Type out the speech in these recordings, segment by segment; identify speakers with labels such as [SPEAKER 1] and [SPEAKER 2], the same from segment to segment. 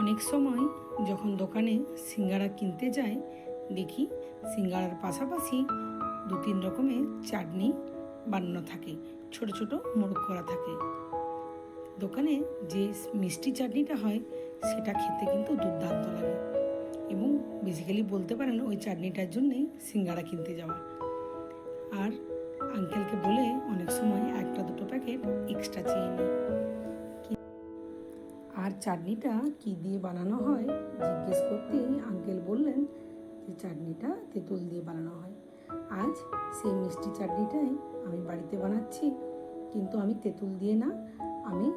[SPEAKER 1] অনেক সময় যখন দোকানে সিঙ্গারা কিনতে যাই, দেখি সিঙ্গারার পাশাপাশি দু তিন রকমের চাটনি বানানো থাকে, ছোট ছোট মোড়ক করা থাকে। দোকানে যে মিষ্টি চাটনিটা হয়, সেটা খেতে কিন্তু দুর্দান্ত লাগে। এবং বেসিক্যালি বলতে পারেন ওই চাটনিটার জন্যেই সিঙ্গারা কিনতে যাওয়া। আর আঙ্কেলকে বলে অনেক সময় একটা দুটো প্যাকেট এক্সট্রা চেয়ে নিই। আর চাটনিটা কি দিয়ে বানানো হয় জিজ্ঞেস করতেই আঙ্কেল বললেন যে চাটনিটা তেঁতুল দিয়ে বানানো হয়। আজ সেই মিষ্টি চাটনিটাই আমি বাড়িতে বানাচ্ছি। কিন্তু আমি তেঁতুল দিয়ে না, আমি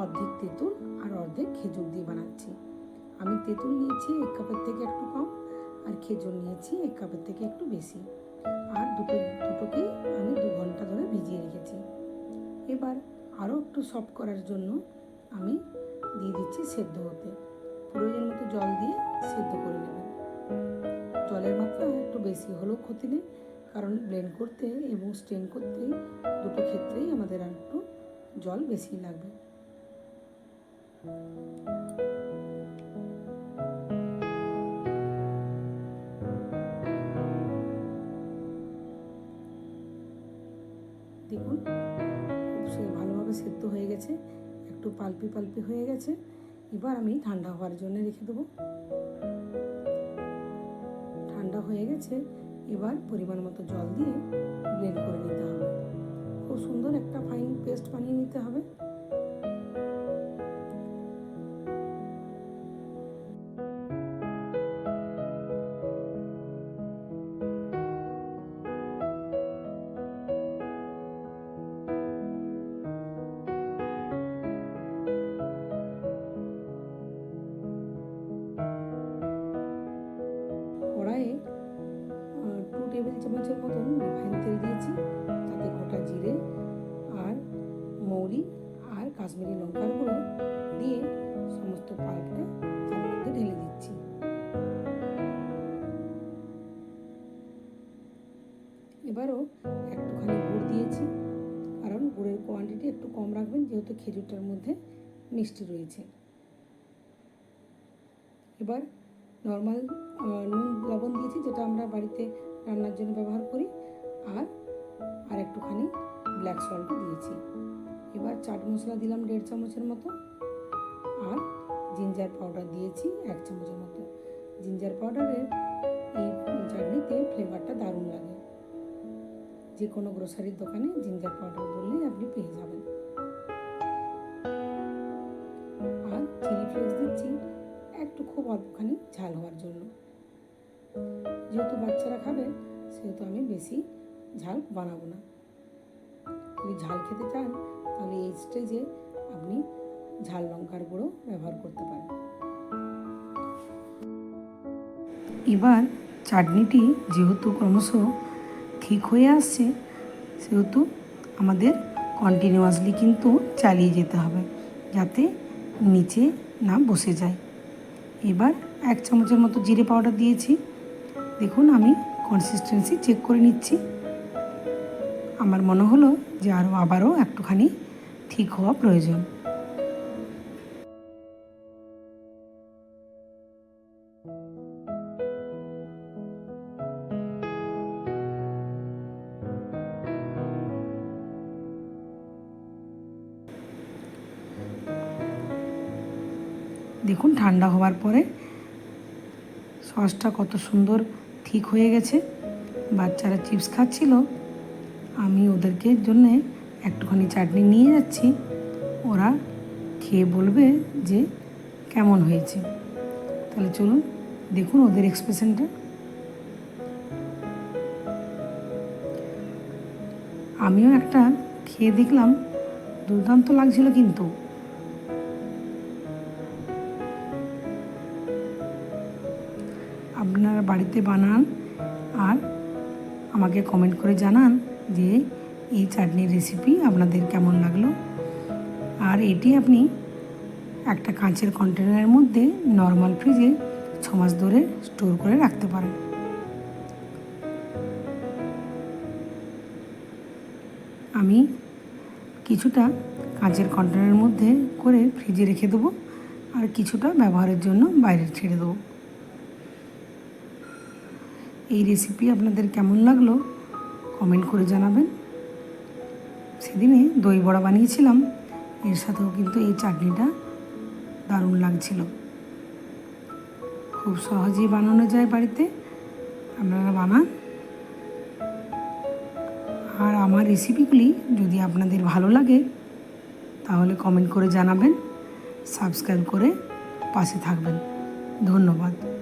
[SPEAKER 1] অর্ধেক তেঁতুল আর অর্ধেক খেজুর দিয়ে বানাচ্ছি। আমি তেঁতুল নিয়েছি এক কাপের থেকে একটু কম আর খেজুর নিয়েছি এক কাপের থেকে একটু বেশি। আর দুটো দুটোকেই আমি দু ঘণ্টা ধরে ভিজিয়ে রেখেছি। এবার আরও একটু সফট করার জন্য আমি দিয়ে দিচ্ছি সেদ্ধ হতে। প্রয়োজন মতো জল দিয়ে সেদ্ধ করে নেবেন। জলের মাত্রা একটু বেশি হলেও ক্ষতি নেই, কারণ ব্লেন্ড করতে এবং স্টেন করতে দুটো ক্ষেত্রেই আমাদের আর একটু জল বেশি লাগবে। দেখুন, খুব ভালোভাবে সেদ্ধ হয়ে গেছে। একটু পালপি পালপি হয়ে গেছে, এবার আমি ঠান্ডা হওয়ার জন্য রেখে দেবো। ঠান্ডা হয়ে গেছে, এবার পরিমাণ মতো জল দিয়ে ব্লেন্ড করে নিতে হবে। খুব সুন্দর একটা ফাইন পেস্ট বানিয়ে নিতে হবে। চামচের মতন রিফাইন তেল দিয়েছি, তাতে গোটা জিরে আর মৌরি আর কাশ্মীরি লঙ্কার গুঁড়ো দিয়ে সমস্ত পাল্পটা তার মধ্যে ঢেলে দিচ্ছি। এবারও একটুখানি গুড় দিয়েছি, কারণ গুড়ের কোয়ান্টিটি একটু কম রাখবেন, যেহেতু খেজুরটার মধ্যে মিষ্টি রয়েছে। এবার নর্মাল নুন লবণ দিয়েছি, যেটা আমরা বাড়িতে রান্নার জন্য ব্যবহার করি আর আর একটুখানি ব্ল্যাক সল্টও দিয়েছি। এবার চাট মশলা দিলাম দেড় চামচের মতো আর জিঞ্জার পাউডার দিয়েছি এক চামচের মতো। জিঞ্জার পাউডারের এই চাটনিতে ফ্লেভারটা দারুণ লাগে। যে কোনো গ্রোসারির দোকানে জিঞ্জার পাউডার বললেই আপনি পেয়ে যাবেন। আর চিলি ফ্লেক্স দিচ্ছি একটু খুব অল্পখানি ঝাল হওয়ার জন্য। যেহেতু বাচ্চারা খাবে, সেহেতু আমি বেশি ঝাল বানাবো না। যদি ঝাল খেতে চান, তাহলে এই স্টেজে আপনি ঝাল লঙ্কার গুঁড়ো ব্যবহার করতে পারেন। এবার চাটনিটি যেহেতু ক্রমশ ঠিক হয়ে আসছে, সেহেতু আমাদের কন্টিনিউয়াসলি কিন্তু চালিয়ে যেতে হবে, যাতে নিচে না বসে যায়। এবার এক চামচের মতো জিরে পাউডার দিয়েছি। দেখুন, আমি কনসিস্টেন্সি চেক করে নিচ্ছি। আমার মনে হলো যে আরও আবারও একটুখানি ঠিক হওয়া প্রয়োজন। দেখুন, ঠান্ডা হওয়ার পরে সসটা কত সুন্দর ঠিক হয়ে গেছে। বাচ্চারা চিপস খাচ্ছিল। আমি ওদেরকে জন্যে একটুখানি চাটনি নিয়ে যাচ্ছি। ওরা খেয়ে বলবে যে কেমন হয়েছে। তাহলে চলুন, দেখুন ওদের এক্সপ্রেশনটা আমিও একটা খেয়ে দেখলাম। দুর্দান্ত লাগছিল কিন্তু। আপনারা বাড়িতে বানান আর আমাকে কমেন্ট করে জানান যে এই চাটনির রেসিপি আপনাদের কেমন লাগল। আর এটি আপনি একটা কাঁচের কন্টেনারের মধ্যে নর্মাল ফ্রিজে ছ মাস ধরে স্টোর করে রাখতে পারেন। আমি কিছুটা কাঁচের কন্টেনারের মধ্যে করে ফ্রিজে রেখে দেবো আর কিছুটা ব্যবহারের জন্য বাইরে ছেড়ে দেবো। এই রেসিপি আপনাদের কেমন লাগল কমেন্ট করে জানাবেন। সেদিনে দই বড়া বানিয়েছিলাম, এর সাথেও কিন্তু এই চাটনিটা দারুণ লাগছিল। খুব সহজেই বানানো যায় বাড়িতে, আপনারা বানান। আর আমার রেসিপিগুলি যদি আপনাদের ভালো লাগে, তাহলে কমেন্ট করে জানাবেন সাবস্ক্রাইব করে পাশে থাকবেন। ধন্যবাদ।